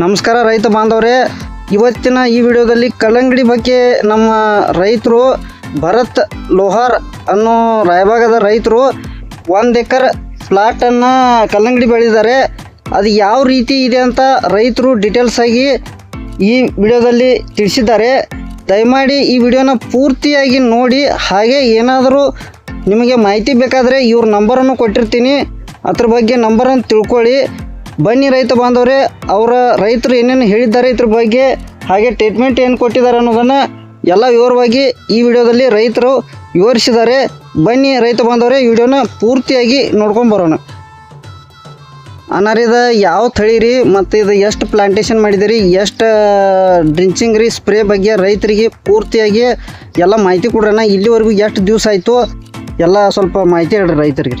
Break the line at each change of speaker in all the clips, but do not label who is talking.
ನಮಸ್ಕಾರ ರೈತ ಬಾಂಧವರೇ. ಇವತ್ತಿನ ಈ ವಿಡಿಯೋದಲ್ಲಿ ಕಲ್ಲಂಗಡಿ ಬಗ್ಗೆ ನಮ್ಮ ರೈತರು ಭರತ್ ಲೋಹಾರ್ ಅನ್ನೋ ರಾಯಭಾಗದ ರೈತರು ಒಂದು ಎಕರ್ ಫ್ಲಾಟನ್ನು ಕಲ್ಲಂಗಡಿ ಬೆಳೆದಿದ್ದಾರೆ. ಅದು ಯಾವ ರೀತಿ ಇದೆ ಅಂತ ರೈತರು ಡೀಟೇಲ್ಸ್ ಆಗಿ ಈ ವಿಡಿಯೋದಲ್ಲಿ ತಿಳಿಸಿದ್ದಾರೆ. ದಯಮಾಡಿ ಈ ವಿಡಿಯೋನ ಪೂರ್ತಿಯಾಗಿ ನೋಡಿ, ಹಾಗೆ ಏನಾದರೂ ನಿಮಗೆ ಮಾಹಿತಿ ಬೇಕಾದರೆ ಇವ್ರ ನಂಬರನ್ನು ಕೊಟ್ಟಿರ್ತೀನಿ. ಅದ್ರ ಬಗ್ಗೆ ನಂಬರನ್ನು ತಿಳ್ಕೊಳ್ಳಿ. ಬನ್ನಿ ರೈತ ಬಾಂಧವರೇ ಅವರ ರೈತರು ಏನೇನು ಹೇಳಿದ್ದಾರೆ ಇದ್ರ ಬಗ್ಗೆ ಹಾಗೆ ಟ್ರೀಟ್ಮೆಂಟ್ ಏನು ಕೊಟ್ಟಿದ್ದಾರೆ ಅನ್ನೋದನ್ನು ಎಲ್ಲ ವಿವರವಾಗಿ ಈ ವಿಡಿಯೋದಲ್ಲಿ ರೈತರು ವಿವರಿಸಿದ್ದಾರೆ. ಬನ್ನಿ ರೈತ ಬಾಂಧವರೇ ಈ ವಿಡಿಯೋನ ಪೂರ್ತಿಯಾಗಿ ನೋಡ್ಕೊಂಡು ಬರೋಣ. ಅನಾರಿದ ಯಾವ ತಳಿ ರೀ ಮತ್ತು ಇದು ಎಷ್ಟು ಪ್ಲಾಂಟೇಷನ್ ಮಾಡಿದಿರಿ ಎಷ್ಟು ಡ್ರಿಂಚಿಂಗ್ ರೀ ಸ್ಪ್ರೇ ಬಗ್ಗೆ ರೈತರಿಗೆ ಪೂರ್ತಿಯಾಗಿ ಎಲ್ಲ ಮಾಹಿತಿ ಕೊಡ್ರಣ ಇಲ್ಲಿವರೆಗೂ ಎಷ್ಟು ದಿವಸ ಆಯಿತು ಎಲ್ಲ ಸ್ವಲ್ಪ ಮಾಹಿತಿ ಹೇಳ್ರಿ ರೈತರಿಗೆ.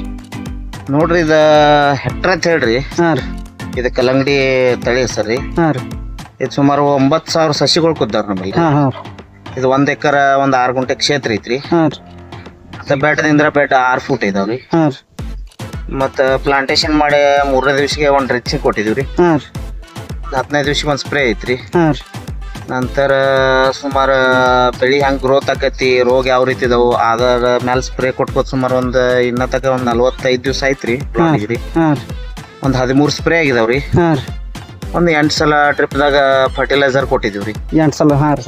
ನೋಡ್ರಿ ಇದು ಹೆಟ್ರ ಅಂತ ಹೇಳ್ರಿ.
ಹಾಂ ರೀ.
ಇದು ಕಲ್ಲಂಗಡಿ ತಳಿ ಸರ್ ರೀ.
ಹಾಂ ರೀ.
ಇದು ಸುಮಾರು ಒಂಬತ್ತು ಸಾವಿರ ಸಸಿಗಳು ಕುದ್ದಾರ ನಮಗೆ
ಹಾಂ ಹಾಂ
ಇದು ಒಂದ್ ಎಕರ ಒಂದ್ ಆರು ಗುಂಟೆ ಕ್ಷೇತ್ರ ಐತ್ರಿ.
ಹಾಂ ರೀ.
ಮತ್ತೆ ಬೆಟ್ಟದಿಂದ ಬೆಟ್ಟ ಆರು ಫೂಟ್ ಇದಾವ್ರಿ
ಹಾಂ ರೀ.
ಮತ್ತ ಪ್ಲಾಂಟೇಶನ್ ಮಾಡಿ ಮೂರನೇ ದಿವಸಕ್ಕೆ ಒಂದ್ ರಿಚ್ ಕೊಟ್ಟಿದೀವ್ರಿ
ಹದಿನೈದು ರೀ.
ಹತ್ತನೇ ದಿವ್ಸಿಗೆ ಒಂದ್ ಸ್ಪ್ರೇ ಐತ್ರಿ.
ಹಾಂ ರೀ.
ನಂತರ ಸುಮಾರು ಬೆಳಿ ಹೆಂಗೆ ಗ್ರೋತ್ ಆಕತಿ ರೋಗ ಯಾವ ರೀತಿ ಇದಾವು ಅದರ ಮೇಲೆ ಸ್ಪ್ರೇ ಕೊಟ್ಕೋತ ಸುಮಾರು ಒಂದ್ ಇನ್ನ ತಕ ಒಂದ್ ನಲ್ವತ್ತೈದು ದಿವ್ಸ ಐತ್ರಿ ಪ್ಲಾಂಟಿಗೆ ರೀ.
ಹಾಂ ರೀ.
ಒಂದ್ ಹದಿಮೂರು ಸ್ಪ್ರೇ ಆಗಿದಾವ್ರಿ.
ಹಾಂ ರೀ.
ಒಂದು ಎಂಟು ಸಲ ಟ್ರಿಪ್ದಾಗ ಫರ್ಟಿಲೈಸರ್ ಕೊಟ್ಟಿದೀವ್ರಿ
ಎಂಟು ಸಲ ಹಾಂ ರೀ.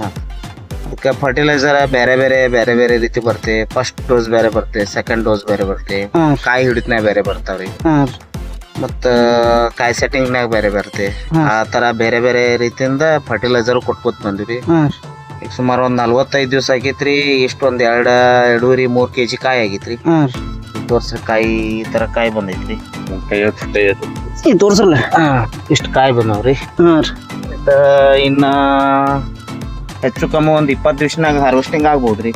ಅದಕ್ಕೆ ಫರ್ಟಿಲೈಸರ್ ಬೇರೆ ಬೇರೆ ಬೇರೆ ಬೇರೆ ರೀತಿ ಬರ್ತೆ ಫಸ್ಟ್ ಡೋಸ್ ಬೇರೆ ಬರ್ತೆ ಸೆಕೆಂಡ್ ಡೋಸ್ ಬೇರೆ ಬರ್ತೆ
ಹಾಂ ರೀ.
ಕಾಯಿ ಹಿಡಿದ್ನಾಗ ಬೇರೆ ಬರ್ತಾವ್ರಿ.
ಹಾಂ ರೀ.
ಮತ್ತ ಕಾಯಿ ಸೆಟ್ಟಿಂಗ್ನಾಗ ಬೇರೆ
ಬರ್ತೆ
ಆ ತರ ಬೇರೆ ಬೇರೆ ರೀತಿಯಿಂದ ಫರ್ಟಿಲೈಸರ್ ಕೊಟ್ಕೊತ ಬಂದಿವಿ.
ಹಾಂ ರೀ.
ಈಗ ಸುಮಾರು ಒಂದ್ ನಲ್ವತ್ತೈದು ದಿವಸ ಆಗೈತ್ರಿ ಇಷ್ಟೊಂದು ಎರಡು ಎರಡೂರಿ ಮೂರು ಕೆ ಕೆಜಿ ಕಾಯಿ ಆಗೈತ್ರಿ.
ಹಾಂ ರೀ.
ವರ್ಷ ಕಾಯಿ ಈ ತರ ಕಾಯಿ ಬಂದೈತ್ರಿ.
ಈ ತೋರ್ಸಲ್ಲ?
ಇಷ್ಟು ಕಾಯಿ ಬಂದವ್ರಿ.
ಹಾಂ ರೀ.
ಇನ್ನ ಹೆಚ್ಚು ಕಮ್ಮಿ ಒಂದು ಇಪ್ಪತ್ತು ದಿವ್ಸನಾಗ ಹಾರ್ವೆಸ್ಟಿಂಗ್ ಆಗ್ಬೋದ್ರಿ.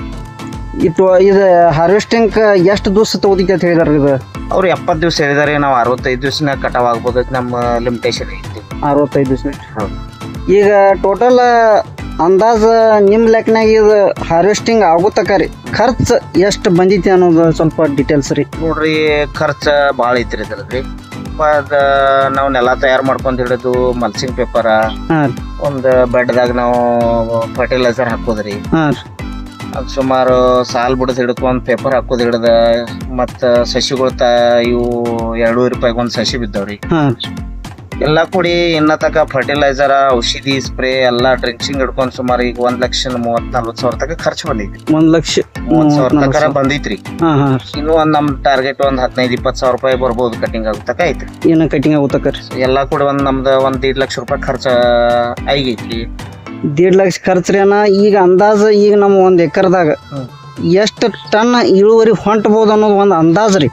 ಇದು ಇದು ಹಾರ್ವೆಸ್ಟಿಂಗ್ ಎಷ್ಟು ದಿವಸ ತಗೋದಿಕ್ಕೆ ಅಂತ ಹೇಳಿದಾರೆ ಇದು?
ಅವ್ರು ಎಪ್ಪತ್ತು ದಿವಸ ಹೇಳಿದಾರೆ ನಾವು ಅರವತ್ತೈದು ದಿವ್ಸನಾಗ ಕಟಾವ್ ಆಗ್ಬೋದು ನಮ್ಮ ಲಿಮಿಟೇಷನ್ ಐತಿ.
ಅರವತ್ತೈದು ದಿವಸ.
ಹೌದು.
ಈಗ ಟೋಟಲ್ ಅಂದಾಜು ನಿಮ್ಮ ಲೆಕ್ಕನಾಗ ಇದು ಹಾರ್ವೆಸ್ಟಿಂಗ್ ಆಗುತ್ತಕ್ಕ ರೀ ಖರ್ಚು ಎಷ್ಟು ಬಂದೈತಿ ಅನ್ನೋದು ಸ್ವಲ್ಪ ಡೀಟೇಲ್ಸ್ ರೀ.
ನೋಡ್ರಿ ಖರ್ಚು ಭಾಳ ಐತ್ರಿ ಇದ್ರದ್ರಿ. ಅದ ನಾವು ನೆಲ ತಯಾರು ಮಾಡ್ಕೊಂಡು ಹಿಡಿದು ಮಲ್ಸಿಂಗ್ ಪೇಪರ
ಹಾಂ ರೀ.
ಒಂದು ಬೆಡ್ದಾಗ ನಾವು ಫರ್ಟಿಲೈಸರ್ ಹಾಕೋದ್ರಿ.
ಹಾಂ ರೀ.
ಅದು ಸುಮಾರು ಸಾಲ್ ಬಿಡದ್ ಹಿಡ್ಕೊಂಡು ಪೇಪರ್ ಹಾಕೋದು ಹಿಡ್ದ ಮತ್ತು ಸಸಿಗಳು ತ ಇವು ಎರಡೂವರೆ ರೂಪಾಯಿಗೆ ಒಂದು ಸಸಿ ಬಿದ್ದಾವ್ರಿ.
ಹಾಂ ರೀ.
ಎಲ್ಲಾ ಕೂಡಿ ಇನ್ನ ತಕ ಫರ್ಟಿಲೈಸರ್ ಔಷಧಿ ಸ್ಪ್ರೇ ಎಲ್ಲಾ ಡ್ರಿಂಕ್ಸಿಂಗ್ ಹಿಡ್ಕೊಂಡ್ ಸುಮಾರು ಈಗ ಒಂದ್ ಲಕ್ಷ ಮೂವತ್ ನಲ್ವತ್ ಸಾವಿರ ತಕ ಖರ್ಚು ಬಂದೈತಿ
ಒಂದ್ ಲಕ್ಷ
ಮೂವತ್ ಸಾವಿರ ತಕ ಬಂದೈತ್ರಿ. ಇನ್ನು ಒಂದ್ ನಮ್ ಟಾರ್ಗೆಟ್ ಒಂದ್ ಹದಿನೈದು ಇಪ್ಪತ್ ಸಾವಿರ ರೂಪಾಯಿ ಬರ್ಬೋದು ಕಟಿಂಗ್ ಆಗೋ ತಕ ಐತ್ರಿ.
ಏನ ಕಟಿಂಗ್ ಆಗೋ ರೀ?
ಎಲ್ಲಾ ಕೂಡ ಒಂದ್ ನಮ್ದು ಒಂದ್ ದೀಡ್ ಲಕ್ಷ ರೂಪಾಯಿ ಖರ್ಚ ಆಗೈತಿ
ದೇಡ್ ಲಕ್ಷ ಖರ್ಚು ರೀ ಅಣ್ಣ. ಈಗ ಅಂದಾಜು ಈಗ ನಮ್ಮ ಒಂದು ಎಕರ್ದಾಗ ಎಷ್ಟು ಟನ್ ಇಳುವರಿ ಹೊಂಟಬಹುದು ಅನ್ನೋದು ಒಂದು ಅಂದಾಜು ರೀ.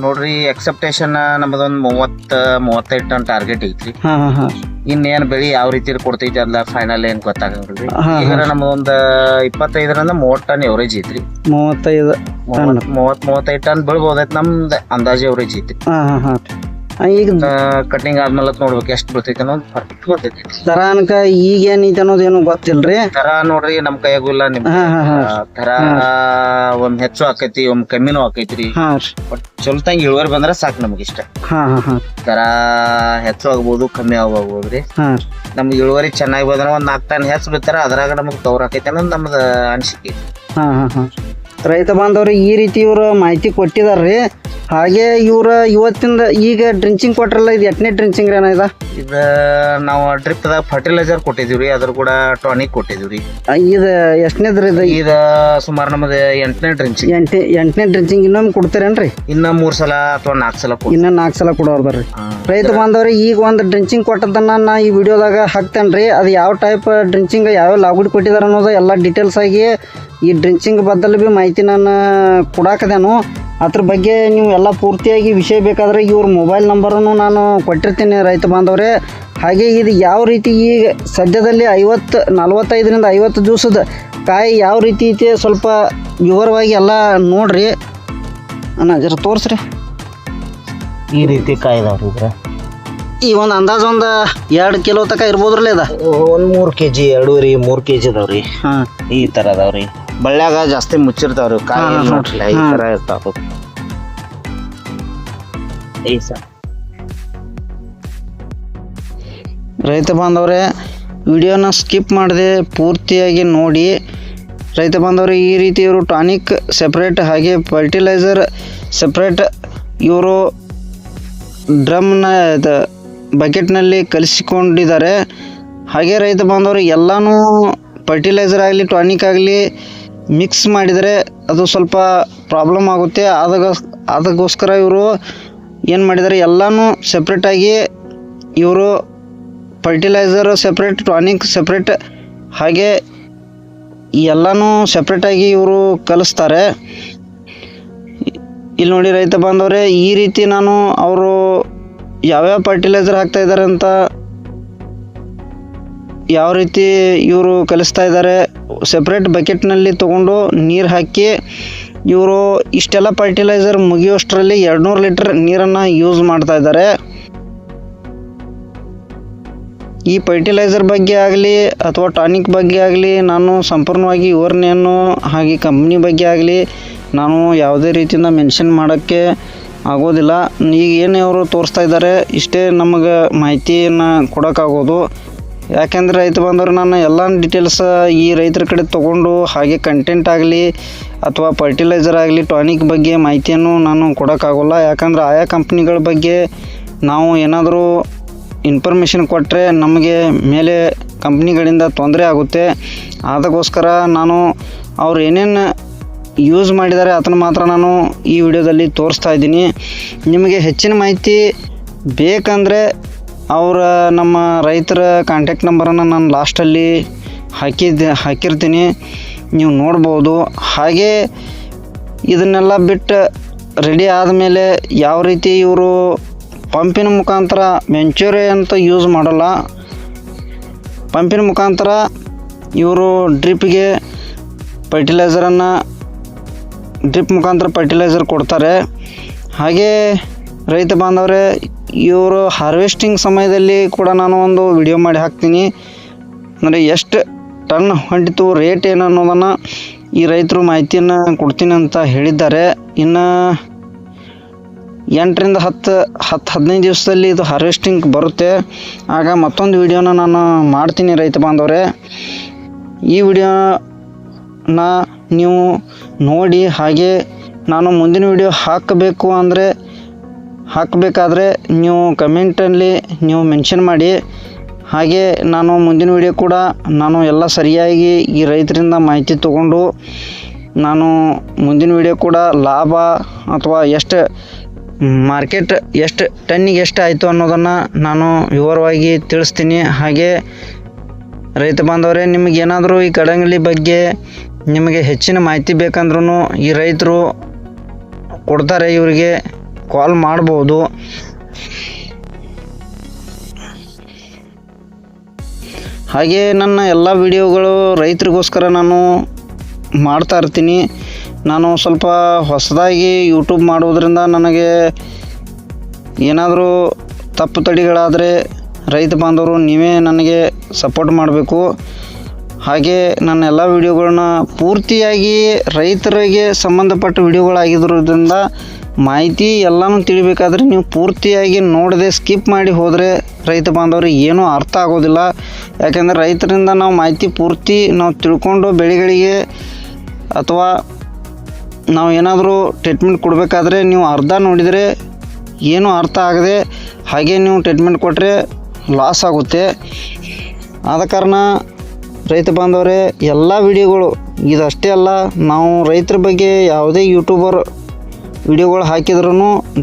ನೋಡ್ರಿ ಎಕ್ಸೆಪ್ಟೇಷನ್ ನಮ್ದೊಂದ್ ಮೂವತ್ತ ಮೂವತ್ತೈದು ಟನ್ ಟಾರ್ಗೆಟ್ ಐತ್ರಿ.
ಹಾಂ ಹಾಂ ಹಾಂ.
ಇನ್ನೇನ್ ಬೆಳಿ ಯಾವ ರೀತಿ ಕೊಡ್ತೈತಿ ಅಲ್ಲ ಫೈನಲ್ ಏನ್ ಗೊತ್ತಾಗಲ್ರಿ
ಹಾ,
ಈಗ ನಮ್ದೊಂದ್ ಇಪ್ಪತ್ತೈದರಿಂದ ಮೂವತ್ ಟನ್ ಎವರೇಜ್ ಐತ್ರಿ.
ಮೂವತ್ತೈದು
ಮೂವತ್ ಮೂವತ್ ಮೂವತ್ತೈದು ಟನ್ ಬೆಳ್ಬೋದೈತಿ ನಮ್ದು ಅಂದಾಜು ಎವರೇಜ್ ಐತಿ
ಹಾಂ ಹಾಂ ಹಾಂ. ಈಗ
ಕಟಿಂಗ್ ಆದ್ಮೇಲೆ ನೋಡ್ಬೇಕು ಎಷ್ಟು ಬರ್ತೈತೆ ಅನ್ನೋದು ಪರ್ಫೆಕ್ಟ್
ದರ ಅನ್ಕ ಈಗ ಏನೈತೆ ಅನ್ನೋದು ಏನು ಗೊತ್ತಿಲ್ರಿ?
ತರ ನೋಡ್ರಿ ನಮ್ ಕೈಯಾಗೂ ಇಲ್ಲ ನಿಮ್ ತರ ಒಮ್ಮೆ ಹೆಚ್ಚು ಆಕೈತಿ ಒಮ್ ಕಮ್ಮಿನೂ ಆಕೈತ್ರಿ. ಬಟ್ ಚಲೋತಂಗ್ ಇಳುವರಿ ಬಂದ್ರ ಸಾಕು ನಮ್ಗೆ ಇಷ್ಟ. ತರ ಹೆಚ್ಚು ಆಗ್ಬೋದು ಕಮ್ಮಿ ಆಗ್ಬೋದ್ರಿ. ನಮ್ಗೆ ಇಳುವರಿ ಚೆನ್ನಾಗಿ ಬಂದ್ರ ಒಂದ್ ನಾಲ್ಕು ಟನ್ ಹೆಚ್ಚು ಬಿತ್ತಾರ ಅದ್ರಾಗ ನಮ್ಗೆ ಕವರ್ ಆಕೈತಿ ಅನ್ನೋದು ನಮ್ದು ಅನಿಸಿಕೆ.
ರೈತ ಬಾಂಧವ್ರಿ ಈ ರೀತಿ ಇವರು ಮಾಹಿತಿ ಕೊಟ್ಟಿದಾರ್ರಿ. ಹಾಗೆ ಇವ್ರ ಇವತ್ತಿಂದ ಈಗ ಡ್ರಿಂಚಿಂಗ್ ಕೊಟ್ರಲ್ಲ ಇದು ಎಟ್ನೇ ಡ್ರಿಂಚಿಂಗ್ ರೀ ಅಣ್ಣ ಇದು?
ಇದ ನಾವು ಡ್ರಿಪ್ ದಾಗ ಫರ್ಟಿಲೈಸರ್ ಕೊಟ್ಟಿದೀವ್ರಿ ಅದ್ರ ಕೂಡ ಟಾನಿಕ್ ಕೊಟ್ಟಿದ್ದೀವಿ
ರೀ ಇದು ಎಷ್ಟನೇದ್ರಿ ಇದು?
ಇದು ಸುಮಾರು ನಮ್ದು ಎಂಟನೇ ಡ್ರಿಂಚಿಂಗ್
ಎಂಟನೇ ಎಂಟನೇ ಡ್ರಿಂಚಿಂಗ್ ಇನ್ನೊಮ್ಮೆ ಕೊಡ್ತೀರೇನ್ರಿ?
ಇನ್ನ ಮೂರ್ ಸಲ ಅಥವಾ ನಾಲ್ಕು ಸಲ ಕೊಡ್
ಇನ್ನೂ ನಾಲ್ಕು ಸಲ ಕೊಡೋರ್ದಾರ್ರಿ ರೈತ ಬಾಂಧವ್ರಿ ಈಗ ಒಂದು ಡ್ರಿಂಚಿಂಗ್ ಕೊಟ್ಟದನ್ನ ನಾ ಈ ವಿಡಿಯೋದಾಗ ಹಾಕ್ತೇನ್ರಿ. ಅದು ಯಾವ ಟೈಪ್ ಡ್ರಿಂಚಿಂಗ್ ಯಾವ ಲಾಗುಡಿ ಕೊಟ್ಟಿದಾರ ಅನ್ನೋದು ಎಲ್ಲ ಡೀಟೇಲ್ಸ್ ಆಗಿ ಈ ಡ್ರಿಂಚಿಂಗ್ ಬದಲು ಭೀ ಮಾಹಿತಿ ನಾನು ಕೊಡಾಕದೇನು ಅದ್ರ ಬಗ್ಗೆ ನೀವು ಎಲ್ಲ ಪೂರ್ತಿಯಾಗಿ ವಿಷಯ ಬೇಕಾದ್ರೆ ಇವ್ರ ಮೊಬೈಲ್ ನಂಬರನ್ನು ನಾನು ಕೊಟ್ಟಿರ್ತೀನಿ ರೈತ ಬಾಂಧವರೇ. ಹಾಗೆ ಇದು ಯಾವ ರೀತಿ ಈಗ ಸದ್ಯದಲ್ಲಿ ಐವತ್ತು ನಲ್ವತ್ತೈದರಿಂದ ಐವತ್ತು ದಿವಸದ ಕಾಯಿ ಯಾವ ರೀತಿ ಐತಿ ಸ್ವಲ್ಪ ವಿವರವಾಗಿ ಎಲ್ಲ ನೋಡ್ರಿ. ಅಣ್ಣ ಜರ ತೋರಿಸ್ರಿ.
ಈ ರೀತಿ ಕಾಯ್ದಾವ್ರಿ ಇದ್ರ?
ಈ ಒಂದು ಅಂದಾಜು ಒಂದು ಎರಡು ಕಿಲೋ ತನಕ ಇರ್ಬೋದ್ರಲ್ಲ ಅದ?
ಮೂರು ಕೆ ಜಿ ಎರಡೂವರೆ ಕೆ ಕೆಜಿ ಅದಾವ್ರಿ.
ಹಾಂ.
ಈ ಥರ ಅದಾವ್ರಿ. ಬಳ್ಳ್ಯಾಗ ಜಾಸ್ತಿ ಮುಚ್ಚಿರ್ತಾವ್ರಿ. ಕಾಯಿ
ಹಾ, ಹಾ,
ಈ
ಹಾ.
ತರ ಇರ್ತಾವ. ಈ ಸ
ರೈತ ಬಾಂಧವರೇ ವಿಡಿಯೋನ ಸ್ಕಿಪ್ ಮಾಡದೆ ಪೂರ್ತಿಯಾಗಿ ನೋಡಿ. ರೈತ ಬಾಂಧವರು ಈ ರೀತಿ ಇವರು ಟಾನಿಕ್ ಸೆಪ್ರೇಟ್ ಹಾಗೆ ಫರ್ಟಿಲೈಸರ್ ಸೆಪ್ರೇಟ್ ಇವರು ಡ್ರಮ್ನ ಬಕೆಟ್ನಲ್ಲಿ ಕಲಿಸಿಕೊಂಡಿದ್ದಾರೆ. ಹಾಗೆ ರೈತ ಬಾಂಧವರು ಎಲ್ಲನೂ ಫರ್ಟಿಲೈಸರ್ ಆಗಲಿ ಟಾನಿಕ್ ಆಗಲಿ ಮಿಕ್ಸ್ ಮಾಡಿದರೆ ಅದು ಸ್ವಲ್ಪ ಪ್ರಾಬ್ಲಮ್ ಆಗುತ್ತೆ. ಆದಾಗ ಅದಕ್ಕೋಸ್ಕರ ಇವರು ಏನು ಮಾಡಿದ್ದಾರೆ ಎಲ್ಲನೂ ಸಪ್ರೇಟಾಗಿ ಇವರು ಫರ್ಟಿಲೈಸರ್ ಸಪ್ರೇಟ್ ಟಾನಿಕ್ ಸಪ್ರೇಟ್ ಹಾಗೆ ಎಲ್ಲನೂ ಸಪ್ರೇಟಾಗಿ ಇವರು ಕಲಿಸ್ತಾರೆ. ಇಲ್ಲಿ ನೋಡಿ ರೈತ ಬಾಂಧವರೇ, ಈ ರೀತಿ ನಾನು ಅವರು ಯಾವ್ಯಾವ ಫರ್ಟಿಲೈಸರ್ ಹಾಕ್ತಾಯಿದ್ದಾರೆ ಅಂತ ಯಾವ ರೀತಿ ಇವರು ಕಲಿಸ್ತಾ ಇದ್ದಾರೆ ಸೆಪ್ರೇಟ್ ಬಕೆಟ್ನಲ್ಲಿ ತೊಗೊಂಡು ನೀರು ಹಾಕಿ, ಇವರು ಇಷ್ಟೆಲ್ಲ ಫರ್ಟಿಲೈಸರ್ ಮುಗಿಯೋಷ್ಟರಲ್ಲಿ ಎರಡು ನೂರು ಲೀಟ್ರ್ ನೀರನ್ನು ಯೂಸ್ ಮಾಡ್ತಾ ಇದ್ದಾರೆ. ಈ ಫರ್ಟಿಲೈಸರ್ ಬಗ್ಗೆ ಆಗಲಿ ಅಥವಾ ಟಾನಿಕ್ ಬಗ್ಗೆ ಆಗಲಿ, ನಾನು ಸಂಪೂರ್ಣವಾಗಿ ವಿವರಣೆಯನ್ನು ಹಾಗೆ ಕಂಪ್ನಿ ಬಗ್ಗೆ ಆಗಲಿ ನಾನು ಯಾವುದೇ ರೀತಿಯಿಂದ ಮೆನ್ಷನ್ ಮಾಡೋಕ್ಕೆ ಆಗೋದಿಲ್ಲ. ಈಗ ಏನು ಅವರು ತೋರಿಸ್ತಾ ಇದ್ದಾರೆ, ಇಷ್ಟೇ ನಮಗೆ ಮಾಹಿತಿಯನ್ನು ಕೊಡೋಕ್ಕಾಗೋದು. ಯಾಕೆಂದರೆ ರೈತ ಬಂದವರು ನಾನು ಎಲ್ಲ ಡೀಟೇಲ್ಸ್ ಈ ರೈತರ ಕಡೆ ತೊಗೊಂಡು ಹಾಗೆ ಕಂಟೆಂಟ್ ಆಗಲಿ ಅಥವಾ ಫರ್ಟಿಲೈಸರ್ ಆಗಲಿ ಟಾನಿಕ್ ಬಗ್ಗೆ ಮಾಹಿತಿಯನ್ನು ನಾನು ಕೊಡೋಕ್ಕಾಗೋಲ್ಲ. ಯಾಕಂದ್ರೆ ಆಯಾ ಕಂಪ್ನಿಗಳ ಬಗ್ಗೆ ನಾವು ಏನಾದರೂ ಇನ್ಫಾರ್ಮೇಷನ್ ಕೊಟ್ಟರೆ ನಮಗೆ ಮೇಲೆ ಕಂಪ್ನಿಗಳಿಂದ ತೊಂದರೆ ಆಗುತ್ತೆ. ಅದಕ್ಕೋಸ್ಕರ ನಾನು ಅವ್ರು ಏನೇನು ಯೂಸ್ ಮಾಡಿದ್ದಾರೆ ಅದನ್ನು ಮಾತ್ರ ನಾನು ಈ ವಿಡಿಯೋದಲ್ಲಿ ತೋರಿಸ್ತಾ ಇದ್ದೀನಿ. ನಿಮಗೆ ಹೆಚ್ಚಿನ ಮಾಹಿತಿ ಬೇಕಂದರೆ ಅವರ ನಮ್ಮ ರೈತರ ಕಾಂಟ್ಯಾಕ್ಟ್ ನಂಬರನ್ನು ನಾನು ಲಾಸ್ಟಲ್ಲಿ ಹಾಕಿದ್ದೆ, ಹಾಕಿರ್ತೀನಿ. ನೀವು ನೋಡ್ಬೋದು. ಹಾಗೆ ಇದನ್ನೆಲ್ಲ ಬಿಟ್ಟು ರೆಡಿ ಆದಮೇಲೆ ಯಾವ ರೀತಿ ಇವರು ಪಂಪಿನ ಮುಖಾಂತರ ಮೆಂಚೂರಿ ಅಂತ ಯೂಸ್ ಮಾಡಲ್ಲ. ಪಂಪಿನ ಮುಖಾಂತರ ಇವರು ಡ್ರಿಪ್ಗೆ ಫರ್ಟಿಲೈಸರನ್ನು ಡ್ರಿಪ್ ಮುಖಾಂತರ ಫರ್ಟಿಲೈಸರ್ ಕೊಡ್ತಾರೆ. ಹಾಗೆ ರೈತ ಬಾಂಧವರೇ ಇವರು ಹಾರ್ವೆಸ್ಟಿಂಗ್ ಸಮಯದಲ್ಲಿ ಕೂಡ ನಾನು ಒಂದು ವಿಡಿಯೋ ಮಾಡಿ ಹಾಕ್ತೀನಿ. ಅಂದರೆ ಎಷ್ಟು ಟನ್ ಹೊಂಟಿತು ರೇಟ್ ಏನು ಅನ್ನೋದನ್ನು ಈ ರೈತರು ಮಾಹಿತಿಯನ್ನು ಕೊಡ್ತೀನಿ ಅಂತ ಹೇಳಿದ್ದಾರೆ. ಇನ್ನು ಎಂಟರಿಂದ ಹತ್ತು ಹತ್ತು ಹದಿನೈದು ದಿವಸದಲ್ಲಿ ಇದು ಹಾರ್ವೆಸ್ಟಿಂಗ್ ಬರುತ್ತೆ. ಆಗ ಮತ್ತೊಂದು ವಿಡಿಯೋನ ನಾನು ಮಾಡ್ತೀನಿ ರೈತ ಬಾಂಧವರೇ. ಈ ವಿಡಿಯೋನ ನೀವು ನೋಡಿ ಹಾಗೆ ನಾನು ಮುಂದಿನ ವಿಡಿಯೋ ಹಾಕಬೇಕು ಅಂದರೆ ಹಾಕಬೇಕಾದ್ರೆ ನೀವು ಕಮೆಂಟಲ್ಲಿ ನೀವು ಮೆನ್ಷನ್ ಮಾಡಿ. ಹಾಗೆ ನಾನು ಮುಂದಿನ ವಿಡಿಯೋ ಕೂಡ ನಾನು ಎಲ್ಲ ಸರಿಯಾಗಿ ಈ ರೈತರಿಂದ ಮಾಹಿತಿ ತಗೊಂಡು ನಾನು ಮುಂದಿನ ವಿಡಿಯೋ ಕೂಡ ಲಾಭ ಅಥವಾ ಎಷ್ಟು ಮಾರ್ಕೆಟ್ ಎಷ್ಟು ಟನ್ನಿಗೆ ಎಷ್ಟು ಆಯಿತು ಅನ್ನೋದನ್ನು ನಾನು ವಿವರವಾಗಿ ತಿಳಿಸ್ತೀನಿ. ಹಾಗೆ ರೈತ ಬಾಂಧವರೇ ನಿಮಗೇನಾದರೂ ಈ ಕಡಂಗಲಿ ಬಗ್ಗೆ ನಿಮಗೆ ಹೆಚ್ಚಿನ ಮಾಹಿತಿ ಬೇಕಂದ್ರೂ ಈ ರೈತರು ಕೊಡ್ತಾರೆ ಇವರಿಗೆ. ಕಾಲ್ ಮಾಡ್ಬೋದು. ಹಾಗೆ ನನ್ನ ಎಲ್ಲ ವಿಡಿಯೋಗಳು ರೈತರಿಗೋಸ್ಕರ ನಾನು ಮಾಡ್ತಾ ಇರ್ತೀನಿ. ನಾನು ಸ್ವಲ್ಪ ಹೊಸದಾಗಿ ಯೂಟ್ಯೂಬ್ ಮಾಡೋದ್ರಿಂದ ನನಗೆ ಏನಾದರೂ ತಪ್ಪು ತಡಿಗಳಾದರೆ ರೈತ ಬಾಂಧವರು ನೀವೇ ನನಗೆ ಸಪೋರ್ಟ್ ಮಾಡಬೇಕು. ಹಾಗೆ ನನ್ನ ಎಲ್ಲ ವಿಡಿಯೋಗಳನ್ನ ಪೂರ್ತಿಯಾಗಿ ರೈತರಿಗೆ ಸಂಬಂಧಪಟ್ಟ ವಿಡಿಯೋಗಳಾಗಿರೋದ್ರಿಂದ ಮಾಹಿತಿ ಎಲ್ಲನೂ ತಿಳಿಬೇಕಾದ್ರೆ ನೀವು ಪೂರ್ತಿಯಾಗಿ ನೋಡದೆ ಸ್ಕಿಪ್ ಮಾಡಿ ಹೋದರೆ ರೈತ ಬಾಂಧವರಿಗೆ ಏನೂ ಅರ್ಥ ಆಗೋದಿಲ್ಲ. ಯಾಕೆಂದರೆ ರೈತರಿಂದ ನಾವು ಮಾಹಿತಿ ಪೂರ್ತಿ ನಾವು ತಿಳ್ಕೊಂಡು ಬೆಳೆಗಳಿಗೆ ಅಥವಾ ನಾವು ಏನಾದರೂ ಟ್ರೀಟ್ಮೆಂಟ್ ಕೊಡಬೇಕಾದ್ರೆ ನೀವು ಅರ್ಧ ನೋಡಿದರೆ ಏನೂ ಅರ್ಥ ಆಗದೆ ಹಾಗೆ ನೀವು ಟ್ರೀಟ್ಮೆಂಟ್ ಕೊಟ್ಟರೆ ಲಾಸ್ ಆಗುತ್ತೆ. ಆದ ಕಾರಣ ರೈತ ಬಾಂಧವರೇ, ಎಲ್ಲ ವಿಡಿಯೋಗಳು ಇದಷ್ಟೇ ಅಲ್ಲ, ನಾವು ರೈತರ ಬಗ್ಗೆ ಯಾವುದೇ ಯೂಟ್ಯೂಬರ್ ವಿಡಿಯೋಗಳು ಹಾಕಿದ್ರೂ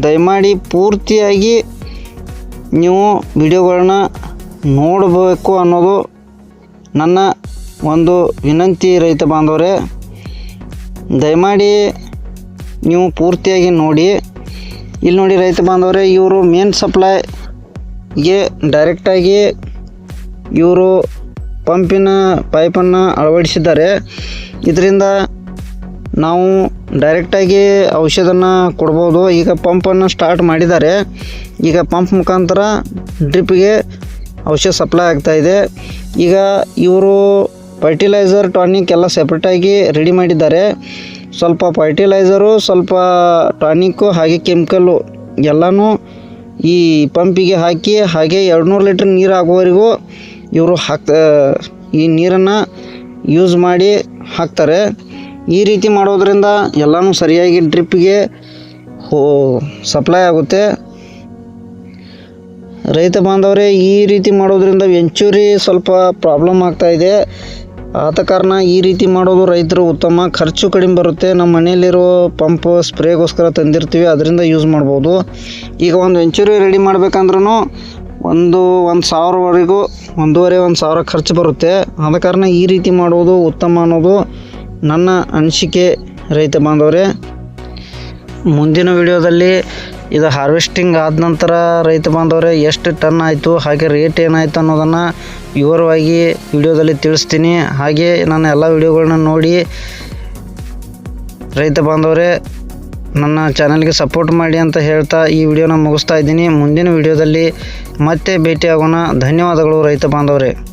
ದಯಮಾಡಿ ಪೂರ್ತಿಯಾಗಿ ನೀವು ವಿಡಿಯೋಗಳನ್ನ ನೋಡಬೇಕು ಅನ್ನೋದು ನನ್ನ ಒಂದು ವಿನಂತಿ ರೈತ ಬಾಂಧವರೇ. ದಯಮಾಡಿ ನೀವು ಪೂರ್ತಿಯಾಗಿ ನೋಡಿ. ಇಲ್ಲಿ ನೋಡಿ ರೈತ ಬಾಂಧವರೇ, ಇವರು ಮೇನ್ ಸಪ್ಲೈಗೆ ಡೈರೆಕ್ಟಾಗಿ ಇವರು ಪಂಪಿನ ಪೈಪನ್ನು ಅಳವಡಿಸಿದ್ದಾರೆ. ಇದರಿಂದ ನಾವು ಡೈರೆಕ್ಟಾಗಿ ಔಷಧನ ಕೊಡ್ಬೋದು. ಈಗ ಪಂಪನ್ನು ಸ್ಟಾರ್ಟ್ ಮಾಡಿದ್ದಾರೆ. ಈಗ ಪಂಪ್ ಮುಖಾಂತರ ಡ್ರಿಪ್ಗೆ ಔಷಧ ಸಪ್ಲೈ ಆಗ್ತಾಯಿದೆ ಈಗ ಇವರು ಫರ್ಟಿಲೈಸರ್ ಟಾನಿಕ್ ಎಲ್ಲ ಸೆಪ್ರೇಟಾಗಿ ರೆಡಿ ಮಾಡಿದ್ದಾರೆ. ಸ್ವಲ್ಪ ಫರ್ಟಿಲೈಸರು ಸ್ವಲ್ಪ ಟಾನಿಕ್ಕು ಹಾಗೆ ಕೆಮಿಕಲ್ಲು ಎಲ್ಲನೂ ಈ ಪಂಪಿಗೆ ಹಾಕಿ ಹಾಗೆ ಎರಡು ನೂರು ಲೀಟ್ರ್ ನೀರು ಆಗುವವರೆಗೂ ಇವರು ಹಾಕ್ತ ಈ ನೀರನ್ನು ಯೂಸ್ ಮಾಡಿ ಹಾಕ್ತಾರೆ. ಈ ರೀತಿ ಮಾಡೋದ್ರಿಂದ ಎಲ್ಲನೂ ಸರಿಯಾಗಿ ಡ್ರಿಪ್ಗೆ ಹೋ ಸಪ್ಲೈ ಆಗುತ್ತೆ. ರೈತ ಬಾಂಧವರೇ, ಈ ರೀತಿ ಮಾಡೋದ್ರಿಂದ ವೆಂಚೂರಿ ಸ್ವಲ್ಪ ಪ್ರಾಬ್ಲಮ್ ಆಗ್ತಾಯಿದೆ ಆದ ಕಾರಣ ಈ ರೀತಿ ಮಾಡೋದು ರೈತರು ಉತ್ತಮ. ಖರ್ಚು ಕಡಿಮೆ ಬರುತ್ತೆ. ನಮ್ಮ ಮನೆಯಲ್ಲಿರೋ ಪಂಪ್ ಸ್ಪ್ರೇಗೋಸ್ಕರ ತಂದಿರ್ತೀವಿ. ಅದರಿಂದ ಯೂಸ್ ಮಾಡ್ಬೋದು. ಈಗ ಒಂದು ವೆಂಚೂರಿ ರೆಡಿ ಮಾಡ್ಬೇಕಂದ್ರೂ ಒಂದು ಒಂದು ಸಾವಿರವರೆಗೂ, ಒಂದೂವರೆ, ಒಂದು ಸಾವಿರ ಖರ್ಚು ಬರುತ್ತೆ. ಆದ ಕಾರಣ ಈ ರೀತಿ ಮಾಡುವುದು ಉತ್ತಮ ಅನ್ನೋದು ನನ್ನ ಅನಿಸಿಕೆ ರೈತ ಬಾಂಧವರೇ. ಮುಂದಿನ ವಿಡಿಯೋದಲ್ಲಿ ಇದು ಹಾರ್ವೆಸ್ಟಿಂಗ್ ಆದ ನಂತರ ರೈತ ಬಾಂಧವರೇ, ಎಷ್ಟು ಟನ್ ಆಯಿತು, ಹಾಗೆ ರೇಟ್ ಏನಾಯಿತು ಅನ್ನೋದನ್ನು ವಿವರವಾಗಿ ವಿಡಿಯೋದಲ್ಲಿ ತಿಳಿಸ್ತೀನಿ. ಹಾಗೆ ನನ್ನ ಎಲ್ಲ ವಿಡಿಯೋಗಳನ್ನ ನೋಡಿ ರೈತ ಬಾಂಧವರೇ ನನ್ನ ಚಾನಲ್ಗೆ ಸಪೋರ್ಟ್ ಮಾಡಿ ಅಂತ ಹೇಳ್ತಾ ಈ ವಿಡಿಯೋನ ಮುಗಿಸ್ತಾ ಇದ್ದೀನಿ. ಮುಂದಿನ ವಿಡಿಯೋದಲ್ಲಿ ಮತ್ತೆ ಭೇಟಿಯಾಗೋಣ. ಧನ್ಯವಾದಗಳು ರೈತ ಬಾಂಧವರೇ.